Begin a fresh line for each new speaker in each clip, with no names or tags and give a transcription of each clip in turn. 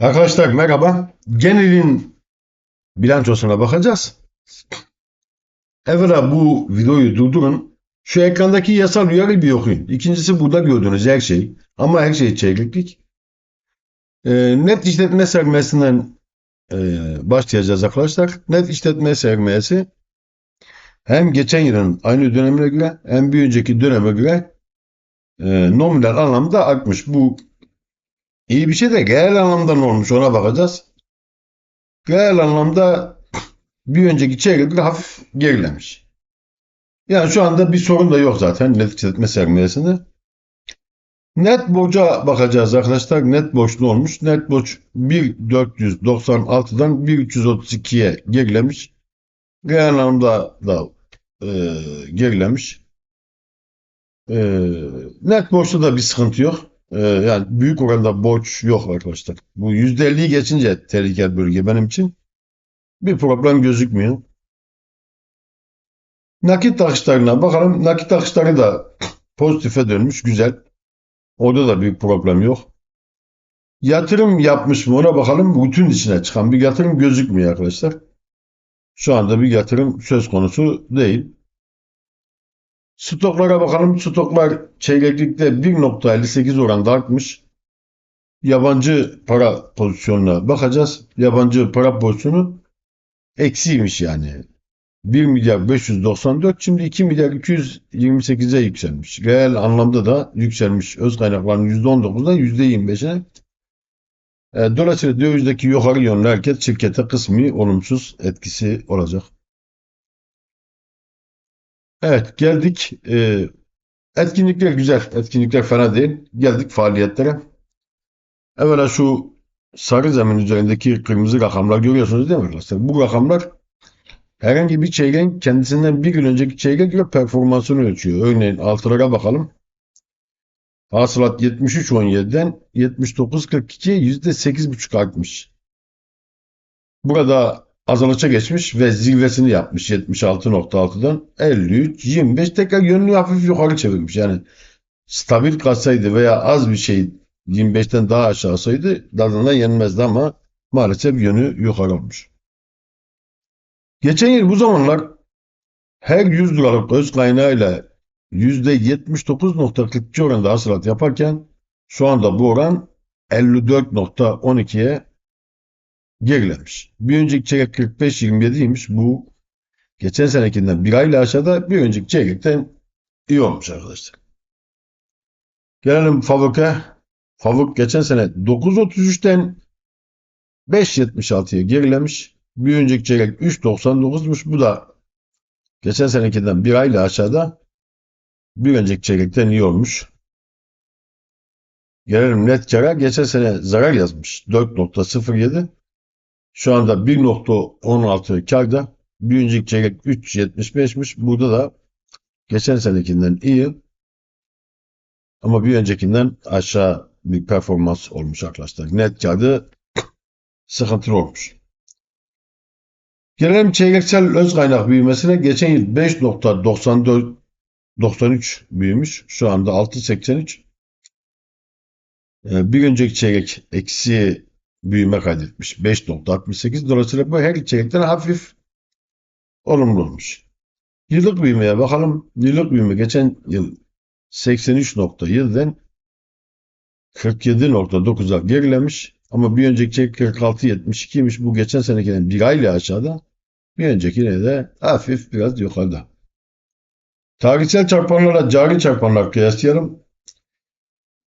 Arkadaşlar merhaba. Genelin bilançosuna bakacağız. Evvela bu videoyu durdurun. Şu ekrandaki yasal uyarıyı bir okuyun. İkincisi burada gördüğünüz her şey. Ama her şey çeyreklik. Ee, net işletme sermayesinden e, başlayacağız arkadaşlar. Net işletme sermayesi hem geçen yılın aynı dönemine göre hem bir önceki döneme göre e, nominal anlamda artmış. Bu İyi bir şey de genel anlamda ne olmuş ona bakacağız. Genel anlamda bir önceki çeyrekte hafif gerilemiş. Yani şu anda bir sorun da yok zaten net işletme sermayesinde. Net borca bakacağız arkadaşlar. Net borç ne olmuş? Net borç 1.496'dan 1.332'ye gerilemiş. Genel anlamda da e, gerilemiş. E, net borçta da bir sıkıntı yok. Ee, yani büyük oranda borç yok arkadaşlar. Bu %50'yi geçince tehlikeli bölge benim için. Bir problem gözükmüyor. Nakit akışlarına bakalım. Nakit akışları da pozitife dönmüş. Güzel. Orada da bir problem yok. Yatırım yapmış mı ona bakalım. Bütün içine çıkan bir yatırım gözükmüyor arkadaşlar. Şu anda bir yatırım söz konusu değil. Stoklara bakalım. Stoklar çeyreklikte 1.58 oranda artmış. Yabancı para pozisyonuna bakacağız. Yabancı para pozisyonu eksiymiş yani. 1 milyar 594 şimdi 2 milyar 228'e yükselmiş. Reel anlamda da yükselmiş. Öz kaynakların %19'dan %25'e. E, dolayısıyla dövizdeki yukarı yönlü hareket şirkete kısmi olumsuz etkisi olacak. Evet geldik. E, etkinlikler güzel. Etkinlikler fena değil. Geldik faaliyetlere. Evvela şu sarı zemin üzerindeki kırmızı rakamlar görüyorsunuz değil mi arkadaşlar? Bu rakamlar herhangi bir çeyreğin kendisinden bir yıl önceki çeyreğe göre performansını ölçüyor. Örneğin altılara bakalım. Hasılat 73.17'den 79.42'ye %8.5 artmış. Burada azalışa geçmiş ve zirvesini yapmış 76.6'dan 53, 25 tekrar yönünü hafif yukarı çevirmiş. Yani stabil kalsaydı veya az bir şey 25'ten daha aşağısıydı dalından yenmezdi ama maalesef yönü yukarı olmuş. Geçen yıl bu zamanlar her 100 liralık öz kaynağıyla %79.42 oranında hasılat yaparken şu anda bu oran 54.12'ye gerilemiş. Bir önceki çeyrek 45-27'ymiş. Bu geçen senekinden bir ayla aşağıda bir önceki çeyrekten iyi olmuş arkadaşlar. Gelelim Favuk'a. Favuk geçen sene 9.33'ten 5.76'ya gerilemiş. Bir önceki çeyrek 3.99'muş. Bu da geçen senekinden bir ayla aşağıda bir önceki çeyrekten iyi olmuş. Gelelim net kara. Geçen sene zarar yazmış. 4.07. Şu anda 1.16 karda. Bir önceki çeyrek 3.75'miş. Burada da geçen senekinden iyi. Ama bir öncekinden aşağı bir performans olmuş arkadaşlar. Net karda sıkıntılı olmuş. Gelelim çeyreksel öz kaynak büyümesine. Geçen yıl 5.94 93 büyümüş. Şu anda 6.83. Ee, Bir önceki çeyrek eksi büyüme kaydetmiş. 5.68. Dolayısıyla bu her çeyrekten hafif olumlu olmuş. Yıllık büyümeye bakalım. Yıllık büyüme geçen yıl 83.7'den 47.9'a gerilemiş. Ama bir önceki çeyrek 46.72'ymiş. Bu geçen senekinin bir ayla aşağıda. Bir öncekine de hafif biraz yukarıda. Tarihsel çarpanlarla cari çarpanlar kıyaslayalım.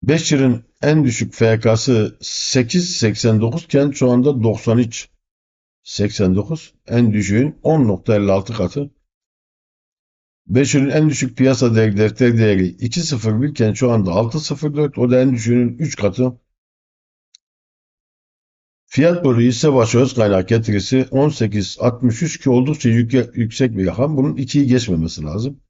5 yılın en düşük FK'sı 8.89 iken şu anda 93.89 en düşüğün 10.56 katı. 5 yılın en düşük piyasa değeri defter değeri 2.01 iken şu anda 6.04 o da en düşüğünün 3 katı. Fiyat bölü hisse başı öz kaynak getirisi 18.63 ki oldukça yüksek bir rakam. Bunun 2'yi geçmemesi lazım.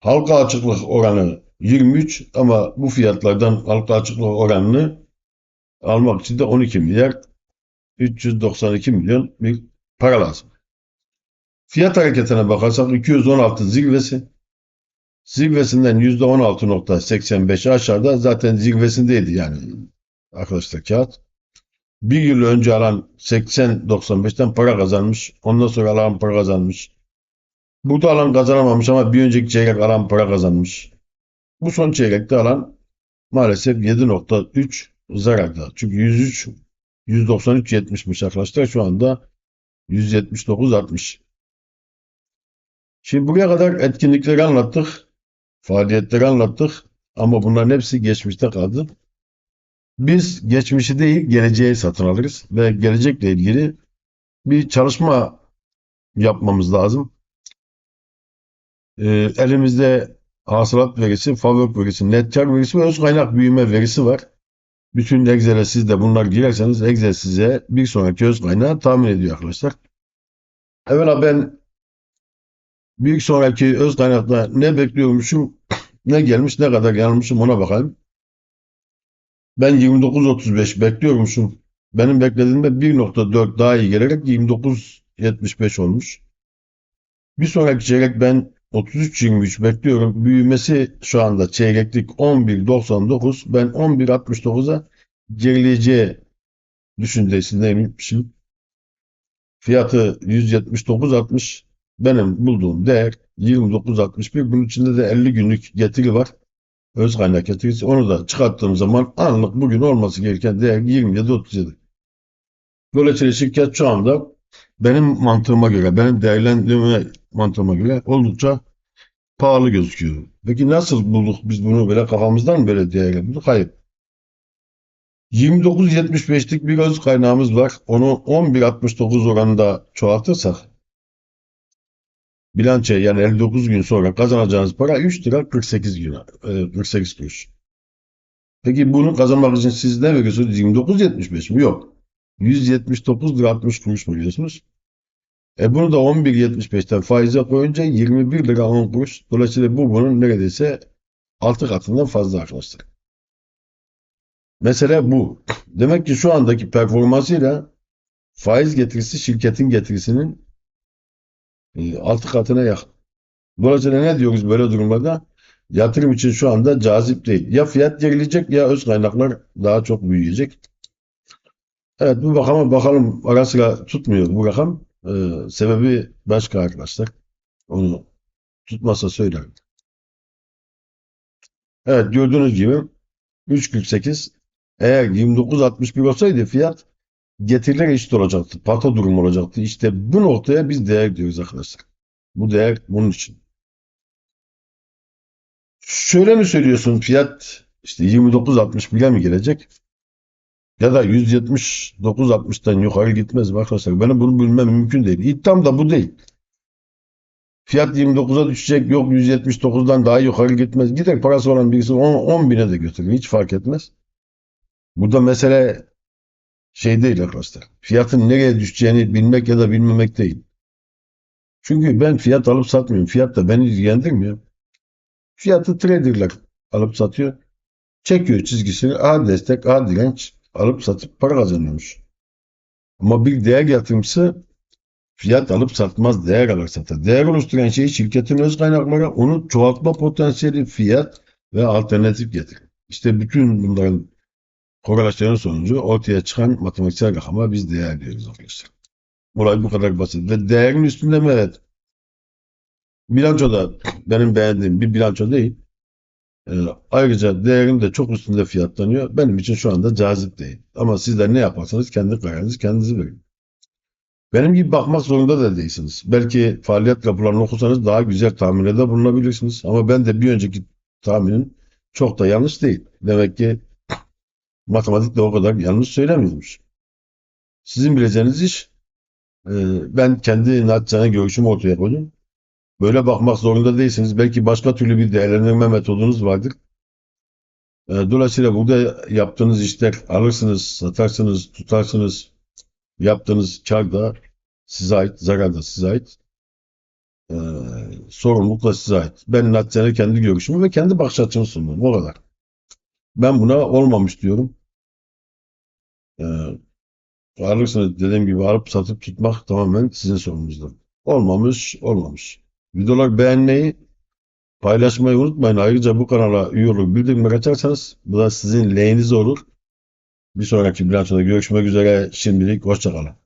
Halka açıklık oranı 23 ama bu fiyatlardan halka açıklık oranını almak için de 12 milyar 392 milyon bir para lazım. Fiyat hareketine bakarsak 216 zirvesi zirvesinden %16.85 aşağıda zaten zirvesindeydi yani arkadaşlar kağıt. bir yıl önce alan 80-95'ten para kazanmış. Ondan sonra alan para kazanmış. Burada alan kazanamamış ama bir önceki çeyrek alan para kazanmış. Bu son çeyrekte alan maalesef 7.3 zararda. Çünkü 103 193 70'miş arkadaşlar. Şu anda 179 60. Şimdi buraya kadar etkinlikleri anlattık. Faaliyetleri anlattık. Ama bunların hepsi geçmişte kaldı. Biz geçmişi değil geleceği satın alırız ve gelecekle ilgili bir çalışma yapmamız lazım. Ee, elimizde hasılat verisi, fabrik verisi, net kar verisi ve öz kaynak büyüme verisi var. Bütün Excel'e siz de bunlar girerseniz Excel size bir sonraki öz kaynağı tahmin ediyor arkadaşlar. Evvela ben bir sonraki öz kaynakta ne bekliyormuşum, ne gelmiş, ne kadar yanılmışım ona bakalım. Ben 29.35 bekliyormuşum. Benim beklediğimde 1.4 daha iyi gelerek 29.75 olmuş. Bir sonraki çeyrek ben 33.23 bekliyorum. Büyümesi şu anda çeyreklik 11.99. Ben 11.69'a gerileyeceği düşüncesindeymişim. Fiyatı 179.60. Benim bulduğum değer 29.61. Bunun içinde de 50 günlük getiri var. Öz kaynak getirisi. Onu da çıkarttığım zaman anlık bugün olması gereken değer 27.37. Dolayısıyla şirket şu anda benim mantığıma göre, benim değerlendirme mantığıma göre oldukça pahalı gözüküyor. Peki nasıl bulduk biz bunu böyle kafamızdan mı böyle değerle bulduk? Hayır. 29.75'lik bir öz kaynağımız var. Onu 11.69 oranında çoğaltırsak bilanço yani 59 gün sonra kazanacağınız para 3 lira 48 gün, e, 48 kuruş. Peki bunu kazanmak için siz ne veriyorsunuz? 29.75 mi? Yok. 179 lira 60 kuruş mu veriyorsunuz? E bunu da 11.75'ten faize koyunca 21 lira 10 kuruş. Dolayısıyla bu bunun neredeyse 6 katından fazla arkadaşlar. Mesele bu. Demek ki şu andaki performansıyla faiz getirisi şirketin getirisinin 6 katına yakın. Dolayısıyla ne diyoruz böyle durumlarda? Yatırım için şu anda cazip değil. Ya fiyat gerilecek ya öz kaynaklar daha çok büyüyecek. Evet bu rakama bakalım ara sıra tutmuyor bu rakam. Ee, sebebi başka arkadaşlar. Onu tutmasa söylerim. Evet gördüğünüz gibi 3.48 eğer 29.61 olsaydı fiyat getiriler eşit olacaktı. Pata durum olacaktı. İşte bu noktaya biz değer diyoruz arkadaşlar. Bu değer bunun için. Şöyle mi söylüyorsun fiyat işte 29.61'e mi gelecek? Ya da 179.60'dan yukarı gitmez mi arkadaşlar? Benim bunu bilmem mümkün değil. İddiam da bu değil. Fiyat 29'a düşecek. Yok 179'dan daha yukarı gitmez. Gider parası olan birisi 10, 10 bine de götürür. Hiç fark etmez. Burada mesele şey değil arkadaşlar. Fiyatın nereye düşeceğini bilmek ya da bilmemek değil. Çünkü ben fiyat alıp satmıyorum. Fiyat da beni ilgilendirmiyor. Fiyatı traderler alıp satıyor. Çekiyor çizgisini A destek, A direnç alıp satıp para kazanıyormuş. Ama bir değer yatırımcısı fiyat alıp satmaz, değer alır satar. Değer oluşturan şey şirketin öz kaynakları, onu çoğaltma potansiyeli, fiyat ve alternatif getirir. İşte bütün bunların korelasyonu sonucu ortaya çıkan matematiksel rakama biz değer diyoruz arkadaşlar. Olay bu kadar basit. Ve değerin üstünde mi? Evet. Bilanço da benim beğendiğim bir bilanço değil. Ee, ayrıca değerin de çok üstünde fiyatlanıyor. Benim için şu anda cazip değil. Ama sizler ne yaparsanız kendi kararınızı kendinize verin. Benim gibi bakmak zorunda da değilsiniz. Belki faaliyet raporlarını okursanız daha güzel tahminlerde bulunabilirsiniz. Ama ben de bir önceki tahminim çok da yanlış değil. Demek ki matematik de o kadar yanlış söylemiyormuş. Sizin bileceğiniz iş e, ben kendi naçizane görüşümü ortaya koydum. Böyle bakmak zorunda değilsiniz. Belki başka türlü bir değerlendirme metodunuz vardır. E, Dolayısıyla burada yaptığınız işler alırsınız, satarsınız, tutarsınız. Yaptığınız kar da size ait, zarar da size ait. E, sorumluluk size ait. Ben naçizane kendi görüşümü ve kendi bakış açımı sundum. O kadar. Ben buna olmamış diyorum. E, alırsınız dediğim gibi alıp satıp tutmak tamamen sizin sorunuzdur. Olmamış, olmamış. Videolar beğenmeyi, paylaşmayı unutmayın. Ayrıca bu kanala üye olup bildirimleri açarsanız bu da sizin lehinize olur. Bir sonraki bilançoda görüşmek üzere. Şimdilik hoşçakalın.